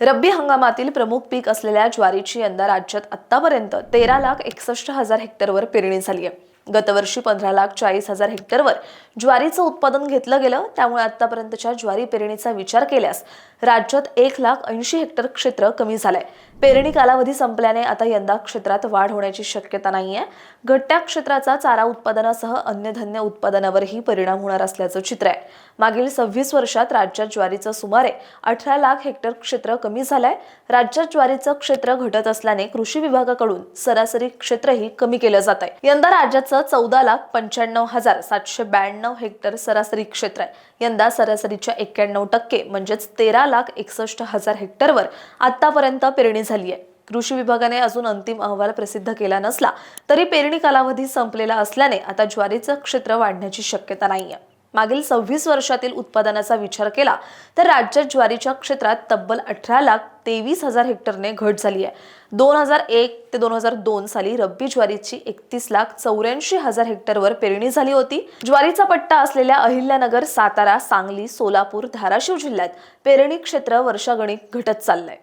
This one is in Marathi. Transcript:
रब्बी हंगामातील प्रमुख पीक असलेल्या ज्वारीची यंदा राज्यात आतापर्यंत तेरा लाख एकसष्ट हजार हेक्टरवर पेरणी झाली आहे. गतवर्षी पंधरा लाख चाळीस हजार हेक्टरवर ज्वारीचं उत्पादन घेतलं गेलं त्यामुळे आतापर्यंतच्या ज्वारी पेरणीचा विचार केल्यास राज्यात एक लाख ऐंशी हेक्टर क्षेत्र कमी झालंय. पेरणी कालावधी संपल्याने आता यंदा क्षेत्रात वाढ होण्याची शक्यता नाहीये. घट्ट्या क्षेत्राचा चारा उत्पादनासह अन्य धान्य उत्पादनावरही परिणाम होणार असल्याचं चित्र आहे. मागील सव्वीस वर्षात राज्यात ज्वारीचं सुमारे अठरा लाख हेक्टर क्षेत्र कमी झालंय. राज्यात ज्वारीचं क्षेत्र घटत असल्याने कृषी विभागाकडून सरासरी क्षेत्रही कमी केलं जात आहे यंदा राज्याचं चौदा लाख पंच्याण्णव हजार सातशे ब्याण्णव हेक्टर सरासरी क्षेत्र आहे. यंदा सरासरीच्या एक्क्याण्णव टक्के म्हणजेच तेरा लाख एकसष्ट हजार हेक्टरवर आतापर्यंत पेरणी झाली आहे. कृषी विभागाने अजून अंतिम अहवाल प्रसिद्ध केला नसला तरी पेरणी कालावधी संपलेला असल्याने आता ज्वारीचं क्षेत्र वाढण्याची शक्यता नाही आहे मागील सव्वीस वर्षातील उत्पादनाचा विचार केला तर राज्यात ज्वारीच्या क्षेत्रात तब्बल अठरा लाख तेवीस हजार हेक्टरने घट झाली आहे. दोन हजार एक ते दोन हजार दोन साली रब्बी ज्वारीची एकतीस लाख चौऱ्याऐंशी हजार हेक्टरवर पेरणी झाली होती. ज्वारीचा पट्टा असलेल्या अहिल्यानगर सातारा सांगली सोलापूर धाराशिव जिल्ह्यात पेरणी क्षेत्र वर्षागणिक घटत चाललंय.